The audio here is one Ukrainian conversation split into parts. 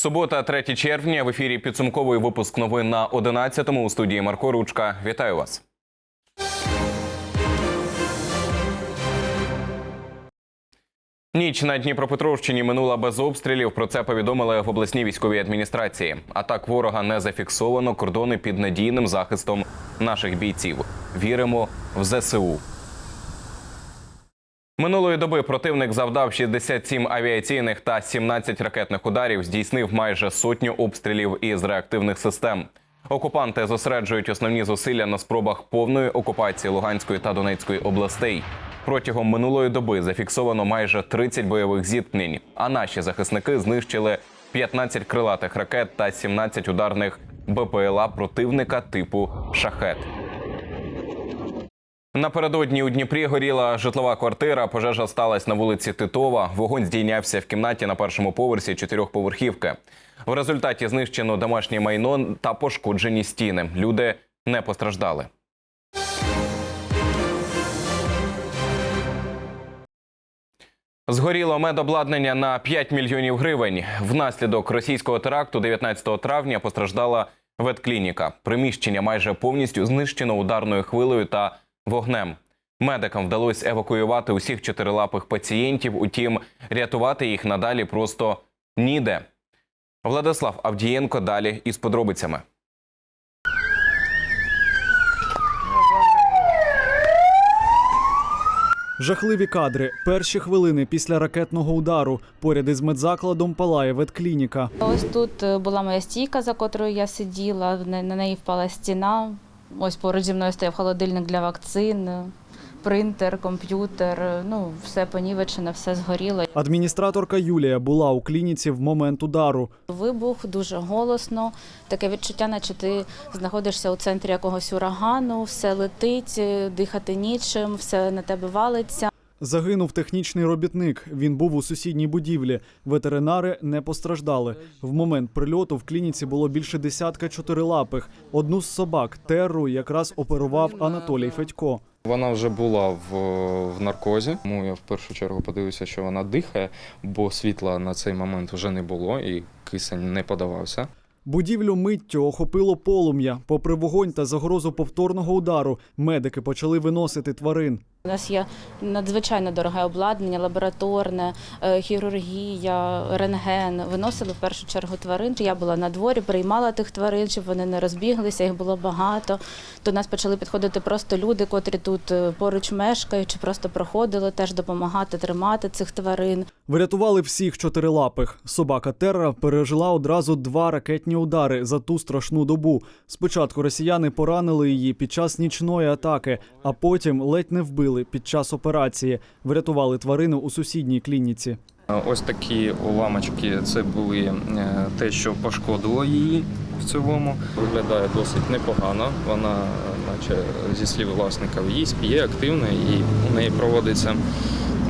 Субота, 3 червня. В ефірі підсумковий випуск новин на 11-му у студії Марко Ручка. Вітаю вас. Ніч на Дніпропетровщині минула без обстрілів. Про це повідомили в обласній військовій адміністрації. Атак ворога не зафіксовано. Кордони під надійним захистом наших бійців. Віримо в ЗСУ. Минулої доби противник завдав 67 авіаційних та 17 ракетних ударів, здійснив майже сотню обстрілів із реактивних систем. Окупанти зосереджують основні зусилля на спробах повної окупації Луганської та Донецької областей. Протягом минулої доби зафіксовано майже 30 бойових зіткнень, а наші захисники знищили 15 крилатих ракет та 17 ударних БПЛА противника типу Шахет. Напередодні у Дніпрі горіла житлова квартира. Пожежа сталася на вулиці Титова. Вогонь здійнявся в кімнаті на першому поверсі чотирьохповерхівки. В результаті знищено домашнє майно та пошкоджені стіни. Люди не постраждали. Згоріло медобладнання на 5 мільйонів гривень. Внаслідок російського теракту 19 травня постраждала ветклініка. Приміщення майже повністю знищено ударною хвилею та вогнем. Медикам вдалося евакуювати усіх чотирилапих пацієнтів, утім, рятувати їх надалі просто ніде. Владислав Авдієнко далі із подробицями. Жахливі кадри. Перші хвилини після ракетного удару. Поряд із медзакладом палає ветклініка. Ось тут е, була моя стійка, за котрою я сиділа. на- На неї впала стіна. Ось поруч зі мною стояв холодильник для вакцин, принтер, комп'ютер. Ну, все понівечено, все згоріло. Адміністраторка Юлія була у клініці в момент удару. Вибух дуже голосно. Таке відчуття, наче ти знаходишся у центрі якогось урагану, все летить, дихати нічим, все на тебе валиться. Загинув технічний робітник. Він був у сусідній будівлі. Ветеринари не постраждали. В момент прильоту в клініці було більше десятка чотирилапих. Одну з собак терру якраз оперував Анатолій Федько. Вона вже була в, в наркозі, тому я в першу чергу подивився, що вона дихає, бо світла на цей момент вже не було і кисень не подавався. Будівлю миттю охопило полум'я. Попри вогонь та загрозу повторного удару, медики почали виносити тварин. У нас є надзвичайно дороге обладнання, лабораторне, е, хірургія, рентген. Виносили в першу чергу тварин. Я була на дворі, приймала тих тварин, щоб вони не розбіглися, їх було багато. До нас почали підходити просто люди, котрі тут е, поруч мешкають, чи просто проходили теж допомагати тримати цих тварин. Врятували всіх чотирилапих. Собака Терра пережила одразу два ракетні удари за ту страшну добу. Спочатку росіяни поранили її під час нічної атаки, а потім ледь не вбили під час операції. Врятували тварину у сусідній клініці. Е, Ось такі уламочки це були е, те, що пошкодило її в цілому. Виглядає досить непогано. Вона, е, наче зі слів власника, їсть, п'є активно і у неї проводиться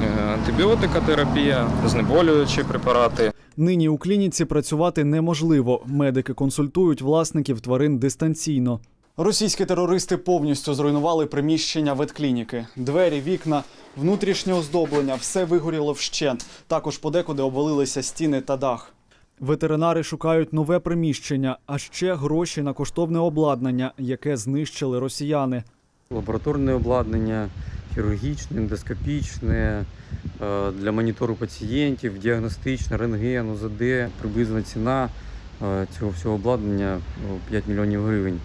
е, антибіотикотерапія, знеболюючі препарати. Нині у клініці працювати неможливо. Медики консультують власників тварин дистанційно. Російські терористи повністю зруйнували приміщення ветклініки. Двері, вікна, внутрішнє оздоблення все вигоріло вщент. Також подекуди обвалилися стіни та дах. Ветеринари шукають нове приміщення, а ще гроші на коштовне обладнання, яке знищили росіяни. лабораторне обладнання, хірургічне, ендоскопічне, е, для монітору пацієнтів, діагностичне, рентген, УЗД. Приблизна ціна е, цього всього обладнання ну, 5 мільйонів гривень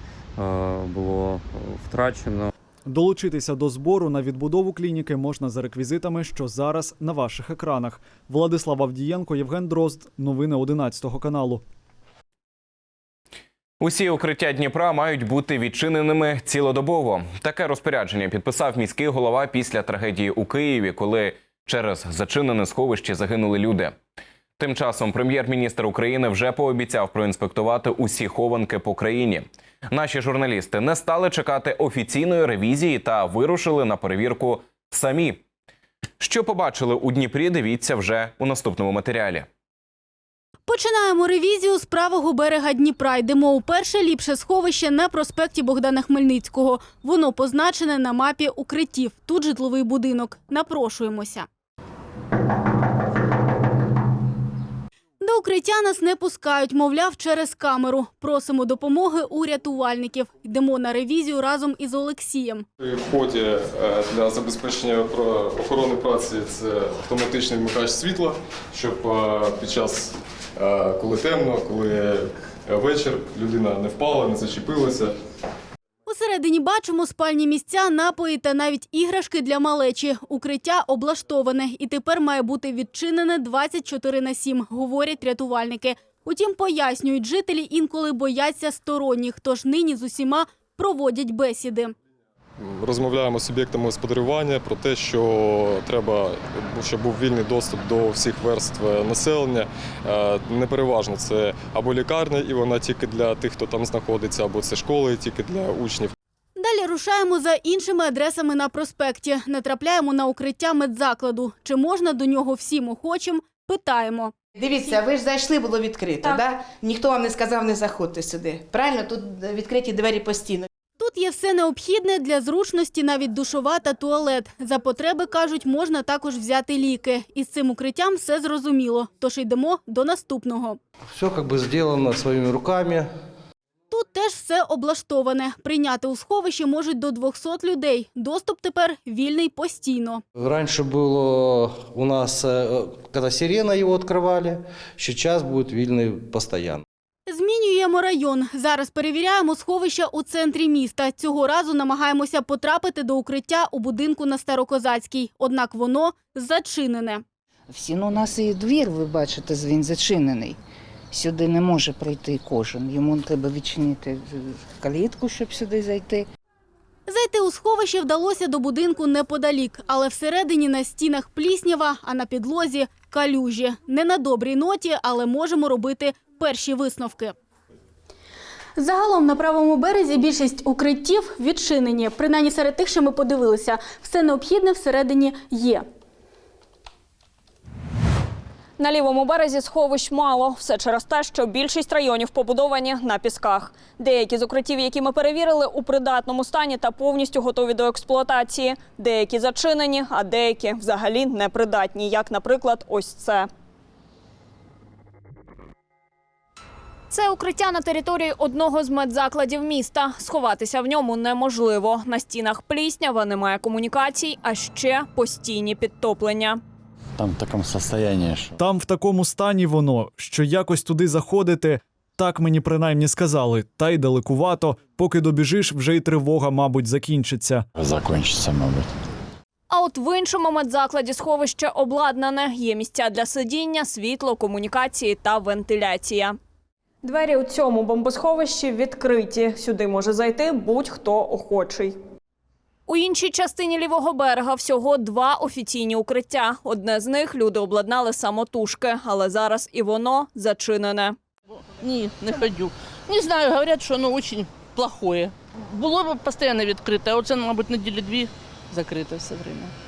було е, втрачено. Долучитися до збору на відбудову клініки можна за реквізитами, що зараз на ваших екранах. Владислав Авдієнко, Євген Дрозд. Новини 11 каналу. Усі укриття Дніпра мають бути відчиненими цілодобово. Таке розпорядження підписав міський голова після трагедії у Києві, коли через зачинене сховище загинули люди. Тим часом прем'єр-міністр України вже пообіцяв проінспектувати усі хованки по країні. Наші журналісти не стали чекати офіційної ревізії та вирушили на перевірку самі. Що побачили у Дніпрі? Дивіться вже у наступному матеріалі. Починаємо ревізію з правого берега Дніпра. Йдемо у перше ліпше сховище на проспекті Богдана Хмельницького. Воно позначене на мапі укриттів. Тут житловий будинок. Напрошуємося. До укриття нас не пускають, мовляв, через камеру. Просимо допомоги у рятувальників. Йдемо на ревізію разом із Олексієм. При вході е, для забезпечення охорони праці це автоматичний вмикач світла, щоб е, під час, е, коли темно, коли вечір, людина не впала, не зачепилася. Усередині бачимо спальні місця, напої та навіть іграшки для малечі. Укриття облаштоване і тепер має бути відчинене 24 на 7, говорять рятувальники. Утім, пояснюють, жителі інколи бояться сторонніх, тож нині з усіма проводять бесіди. Розмовляємо з суб'єктами господарювання про те, що треба, щоб був вільний доступ до всіх верств населення. Е, Непереважно це або лікарня, і вона тільки для тих, хто там знаходиться, або це школи тільки для учнів. Далі рушаємо за іншими адресами на проспекті. Не трапляємо на укриття медзакладу. Чи можна до нього всім охочим? Питаємо. Дивіться, ви ж зайшли, було відкрито, Так. да? Ніхто вам не сказав, не заходьте сюди. Правильно, тут відкриті двері постійно. Тут є все необхідне для зручності, навіть душова та туалет. За потреби, кажуть, можна також взяти ліки. Із цим укриттям все зрозуміло. Тож йдемо до наступного. Все как бы сделано своими руками. Тут теж все облаштоване. Прийняти у сховище можуть до 200 людей. Доступ тепер вільний постійно. Раньше было у нас, э, когда сирена его открывали, сейчас будет вильный постоянно. Змінюємо район. Зараз перевіряємо сховища у центрі міста. Цього разу намагаємося потрапити до укриття у будинку на Старокозацькій. Однак воно зачинене. Всі, ну, у нас і двір, ви бачите, він зачинений. Сюди не може пройти кожен. Йому треба відчинити е, калітку, щоб сюди зайти. Зайти у сховище вдалося до будинку неподалік, але всередині на стінах пліснява, а на підлозі калюжі. Не на добрій ноті, але можемо робити перші висновки. Загалом на правому березі більшість укриттів відчинені. Принаймні серед тих, що ми подивилися, все необхідне всередині є. На лівому березі сховищ мало. Все через те, що більшість районів побудовані на пісках. Деякі з укриттів, які ми перевірили, у придатному стані та повністю готові до експлуатації. Деякі зачинені, а деякі взагалі непридатні, як, наприклад, ось це. Це укриття на території одного з медзакладів міста. Сховатися в ньому неможливо. На стінах пліснява, немає комунікацій, а ще постійні підтоплення. Там в такому состоянии, що Там в такому стані воно, що якось туди заходити. Так мені принаймні сказали, та й далекувато, поки добіжиш, вже й тривога, мабуть, закінчиться. закончиться, мабуть. А от в іншому медзакладі сховище обладнане. Є місця для сидіння, світло, комунікації та вентиляція. Двері у цьому бомбосховищі відкриті. Сюди може зайти будь-хто охочий. У іншій частині лівого берега всього два офіційні укриття. Одне з них люди обладнали самотужки, але зараз і воно зачинене. Ні, не ходю. Не знаю, говорять, що воно дуже плохое. Було б постійно відкрите, а оце, мабуть, неділі дві закрите все время.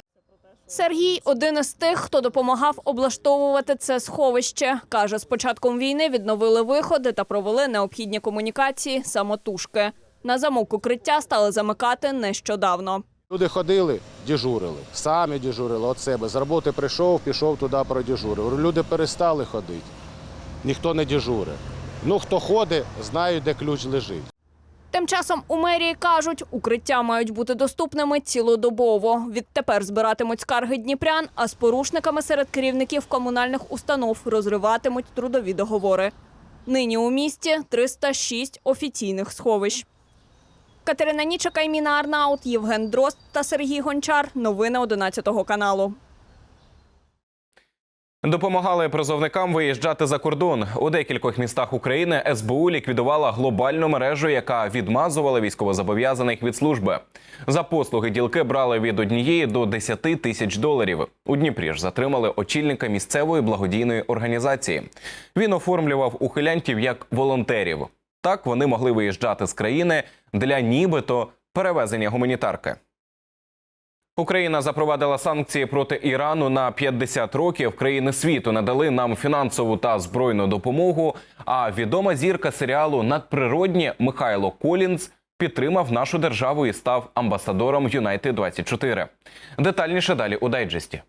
Сергій один із тих, хто допомагав облаштовувати це сховище. Каже, з початком війни відновили виходи та провели необхідні комунікації самотужки. На замок укриття стали замикати нещодавно. Люди ходили, дежурили, самі дежурили від себе. З роботи прийшов, пішов туди, продежурив. Люди перестали ходити. Ніхто не дежурить. Ну, хто ходить, знають, де ключ лежить. Тим часом у мерії кажуть, укриття мають бути доступними цілодобово. Відтепер збиратимуть скарги дніпрян, а з порушниками серед керівників комунальних установ розриватимуть трудові договори. Нині у місті 306 офіційних сховищ. Катерина Нічика, Айміна Арнаут, Євген Дрозд та Сергій Гончар. Новини 11 каналу. Допомагали призовникам виїжджати за кордон. У декількох містах України СБУ ліквідувала глобальну мережу, яка відмазувала військовозобов'язаних від служби. За послуги ділки брали від однієї до 10 тисяч доларів. У Дніпрі ж затримали очільника місцевої благодійної організації. Він оформлював ухилянтів як волонтерів. Так вони могли виїжджати з країни для нібито перевезення гуманітарки. Україна запровадила санкції проти Ірану на 50 років. Країни світу надали нам фінансову та збройну допомогу. А відома зірка серіалу Надприродні Михайло Колінз підтримав нашу державу і став амбасадором Юнайтед 24 Детальніше далі у дайджесті.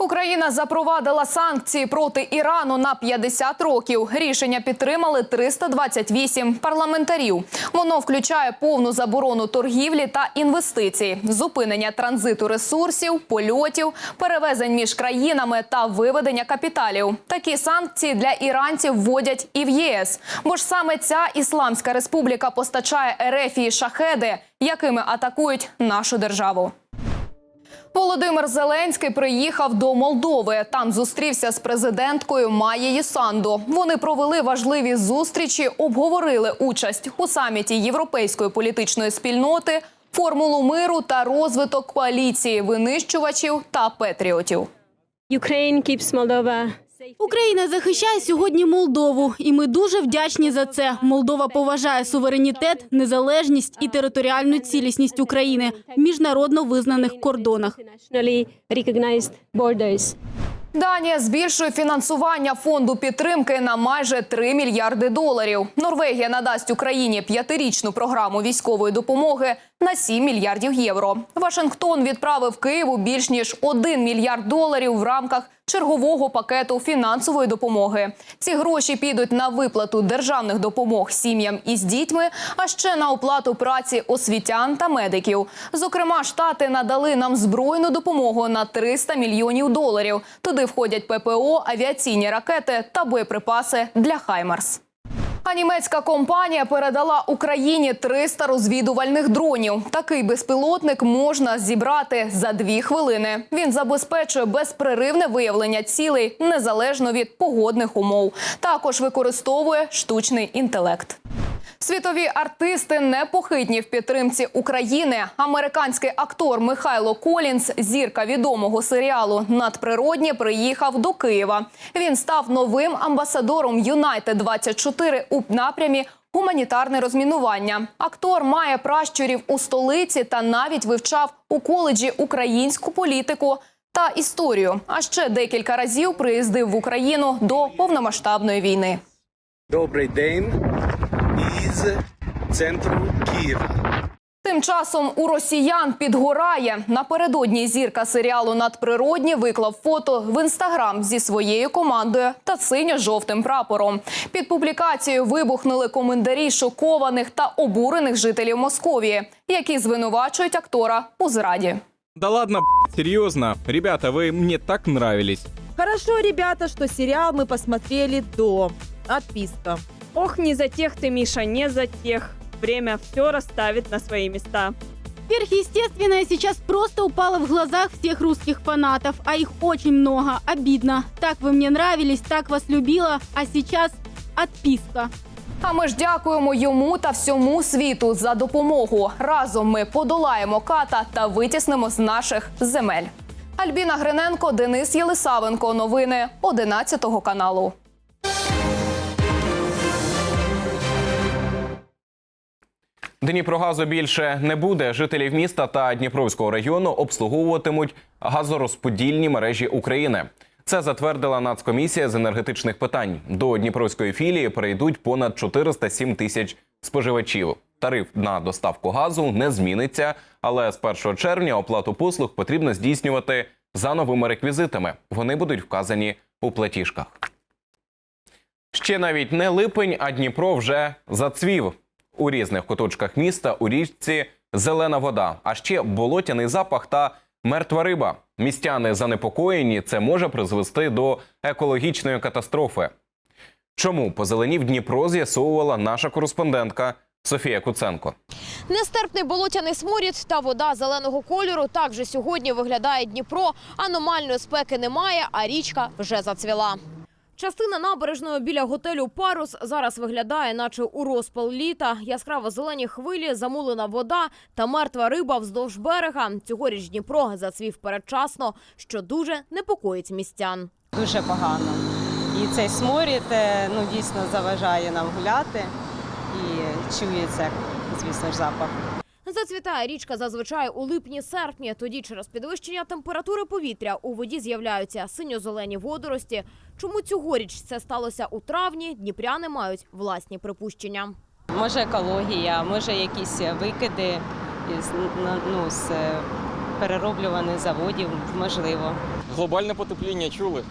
Україна запровадила санкції проти Ірану на 50 років. Рішення підтримали 328 парламентарів. Воно включає повну заборону торгівлі та інвестицій, зупинення транзиту ресурсів, польотів, перевезень між країнами та виведення капіталів. Такі санкції для іранців вводять і в ЄС, бо ж саме ця ісламська республіка постачає Ерефії шахеди, якими атакують нашу державу. Володимир Зеленський приїхав до Молдови. Там зустрівся з президенткою Маєю Санду. Вони провели важливі зустрічі, обговорили участь у саміті Європейської політичної спільноти, формулу миру та розвиток коаліції винищувачів та патріотів. Україна захищає сьогодні Молдову, і ми дуже вдячні за це. Молдова поважає суверенітет, незалежність і територіальну цілісність України в міжнародно визнаних кордонах. Данія збільшує фінансування фонду підтримки на майже 3 мільярди доларів. Норвегія надасть Україні п'ятирічну програму військової допомоги на 7 мільярдів євро. Вашингтон відправив Києву більш ніж 1 мільярд доларів в рамках чергового пакету фінансової допомоги. Ці гроші підуть на виплату державних допомог сім'ям із дітьми, а ще на оплату праці освітян та медиків. Зокрема, штати надали нам збройну допомогу на 300 мільйонів доларів. Туди входять ППО, авіаційні ракети та боєприпаси для Хаймарс. А німецька компанія передала Україні 300 розвідувальних дронів. Такий безпілотник можна зібрати за дві хвилини. Він забезпечує безпреривне виявлення цілей незалежно від погодних умов. Також використовує штучний інтелект. Світові артисти непохитні в підтримці України. Американський актор Михайло Колінс, зірка відомого серіалу Надприроднє, приїхав до Києва. Він став новим амбасадором Юнайтед 24 у напрямі. Гуманітарне розмінування. Актор має пращурів у столиці та навіть вивчав у коледжі українську політику та історію. А ще декілька разів приїздив в Україну до повномасштабної війни. Добрий день із центру Києва. Тим часом у росіян підгорає. Напередодні зірка серіалу Надприродні виклав фото в інстаграм зі своєю командою та синьо-жовтим прапором. Під публікацією вибухнули коментарі шокованих та обурених жителів Московії, які звинувачують актора у зраді. Да ладно, б***ь, серьезно. Ребята, вы мне так нравились. Хорошо, ребята, что сериал мы посмотрели до. Отписка. Ох, не за тех ты, Миша, не за тех. Время все расставит на свои места. Сверхъестественное сейчас просто упало в глазах всех русских фанатов, а их очень много. Обидно. Так вы мне нравились, так вас любила, а сейчас отписка. А ми ж дякуємо йому та всьому світу за допомогу. Разом ми подолаємо ката та витіснимо з наших земель. Альбіна Гриненко, Денис Єлисавенко. Новини 11 каналу. Дніпрогазу більше не буде. Жителів міста та Дніпровського району обслуговуватимуть газорозподільні мережі України. Це затвердила Нацкомісія з енергетичних питань. До Дніпровської філії перейдуть понад 407 тисяч споживачів. Тариф на доставку газу не зміниться, але з 1 червня оплату послуг потрібно здійснювати за новими реквізитами. Вони будуть вказані у платіжках. Ще навіть не липень, а Дніпро вже зацвів. У різних куточках міста у річці зелена вода, а ще болотяний запах та мертва риба. Містяни занепокоєні, це може призвести до екологічної катастрофи. Чому позеленів Дніпро з'ясовувала наша кореспондентка Софія Куценко. Нестерпний болотяний сморід та вода зеленого кольору. Так же сьогодні виглядає Дніпро. Аномальної спеки немає, а річка вже зацвіла. Частина набережної біля готелю Парус зараз виглядає, наче у розпал літа. Яскраво зелені хвилі, замулена вода та мертва риба вздовж берега. Цьогоріч Дніпро зацвів передчасно, що дуже непокоїть містян. Дуже погано. І цей сморід е, ну, дійсно заважає нам гуляти і чується, звісно ж, запах. Зацвітає річка зазвичай у липні-серпні. Тоді через підвищення температури повітря у воді з'являються синьо-зелені водорості. Чому цьогоріч це сталося у травні? Дніпряни мають власні припущення. Може екологія, може якісь викиди із, ну, з е, перероблюваних заводів, можливо. Глобальне потепління чули.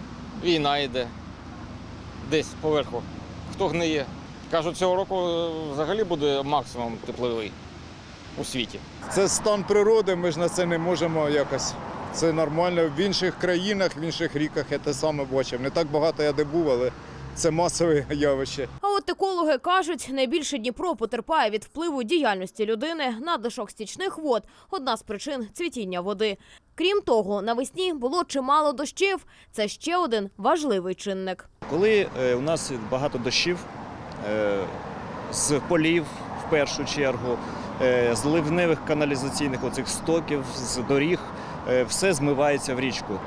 Війна йде. Десь поверху. Хто гниє. Кажуть, цього року е, взагалі буде максимум тепловий у світі. Це стан природи, ми ж на це не можемо якось. Це нормально. В інших країнах, в інших ріках я те саме бачив. Не так багато я де був, але це масове явище. А от екологи кажуть, найбільше Дніпро потерпає від впливу діяльності людини надлишок стічних вод одна з причин цвітіння води. Крім того, навесні було чимало дощів. Це ще один важливий чинник. Коли е, у нас багато дощів е, з полів першу чергу, зливневих з ливневих каналізаційних оцих стоків, з доріг, е, все змивається в річку.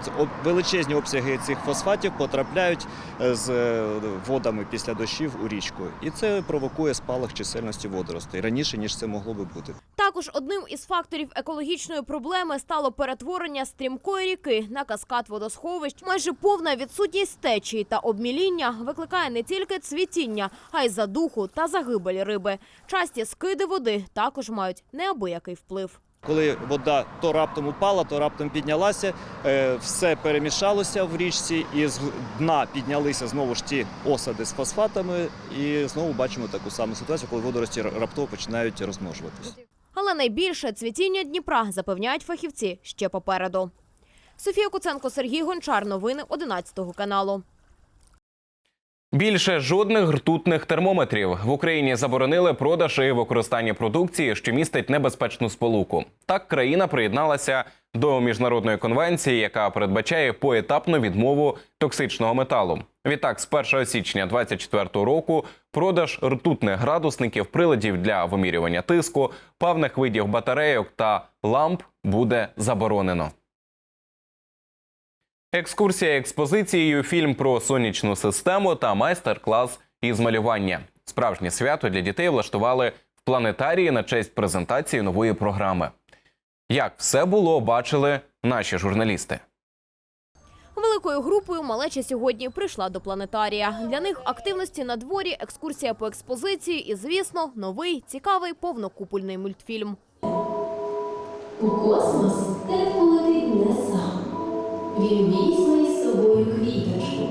Величезні обсяги цих фосфатів потрапляють е, з е, водами після дощів у річку. І це провокує спалах чисельності водоростей раніше, ніж це могло би бути. Також одним із факторів екологічної проблеми стало перетворення стрімкої ріки на каскад водосховищ. Майже повна відсутність течії та обміління викликає не тільки цвітіння, а й задуху та загибель риби. Часті скиди води також мають неабиякий вплив. Коли вода то раптом упала, то раптом піднялася, е, все перемішалося в річці, і з дна піднялися знову ж ті осади з фосфатами, і знову бачимо таку саму ситуацію, коли водорості раптово починають розмножуватися. Але найбільше цвітіння Дніпра запевняють фахівці ще попереду. Софія Куценко, Сергій Гончар. Новини 11 каналу. Більше жодних ртутних термометрів в Україні заборонили продаж і використання продукції, що містить небезпечну сполуку. Так країна приєдналася до міжнародної конвенції, яка передбачає поетапну відмову токсичного металу. Відтак, з 1 січня 2024 року продаж ртутних градусників, приладів для вимірювання тиску, певних видів батарейок та ламп буде заборонено. Екскурсія експозицією, фільм про сонячну систему та майстер-клас із малювання. Справжнє свято для дітей влаштували в планетарії на честь презентації нової програми. Як все було, бачили наші журналісти. Великою групою малеча сьогодні прийшла до планетарія. Для них активності на дворі, екскурсія по експозиції і, звісно, новий цікавий повнокупольний мультфільм. У космос так полетить не сам. Він візьме із собою квіточку.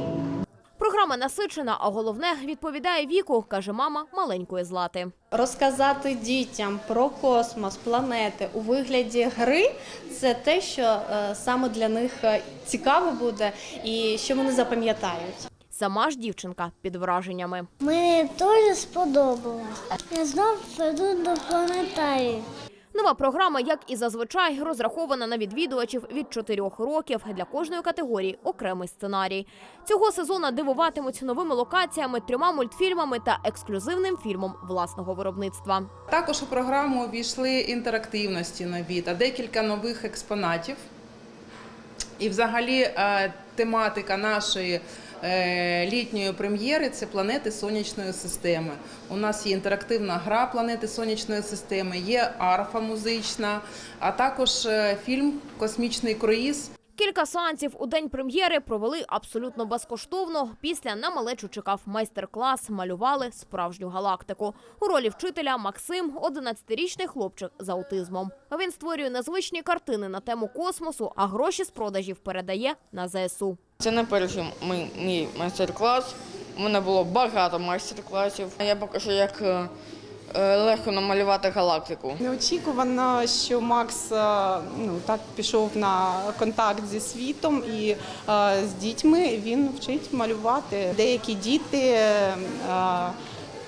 Програма насичена, а головне відповідає віку, каже мама маленької злати. Розказати дітям про космос, планети у вигляді гри це те, що е, саме для них е, цікаво буде і що вони запам'ятають. Сама ж дівчинка під враженнями. Мені теж сподобалось. Я знов піду до планетарії. Нова програма, як і зазвичай, розрахована на відвідувачів від 4 років. Для кожної категорії окремий сценарій. Цього сезону дивуватимуть новими локаціями, трьома мультфільмами та ексклюзивним фільмом власного виробництва. Також у програму увійшли інтерактивності нові та декілька нових експонатів. І взагалі е, тематика нашої літньої прем'єри це планети сонячної системи. У нас є інтерактивна гра планети сонячної системи, є арфа музична, а також е, фільм Космічний круїз. Кілька сеансів у день прем'єри провели абсолютно безкоштовно. Після на малечу чекав майстер-клас, малювали справжню галактику. У ролі вчителя Максим – 11-річний хлопчик з аутизмом. Він створює незвичні картини на тему космосу, а гроші з продажів передає на ЗСУ. Це не перший мій, майстер-клас. У мене було багато майстер-класів. Я покажу, як е, легко намалювати галактику. Неочікувано, що Макс е, ну так пішов на контакт зі світом і е, з дітьми він вчить малювати. Деякі діти, е,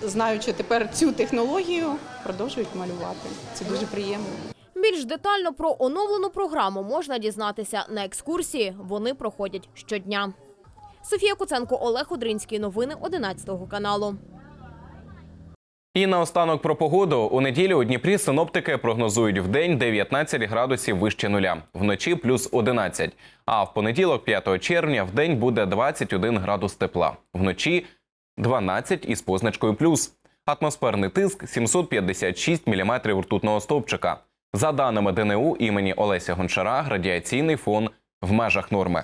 знаючи тепер цю технологію, продовжують малювати. Це дуже приємно. Більш детально про оновлену програму можна дізнатися на екскурсії. Вони проходять щодня. Софія Куценко, Олег Одринський. Новини 11 каналу. І наостанок про погоду. У неділю у Дніпрі синоптики прогнозують в день 19 градусів вище нуля, вночі плюс 11. А в понеділок, 5 червня, в день буде 21 градус тепла, вночі 12 із позначкою плюс. Атмосферний тиск 756 міліметрів ртутного стовпчика. За даними ДНУ імені Олеся Гончара, радіаційний фон в межах норми.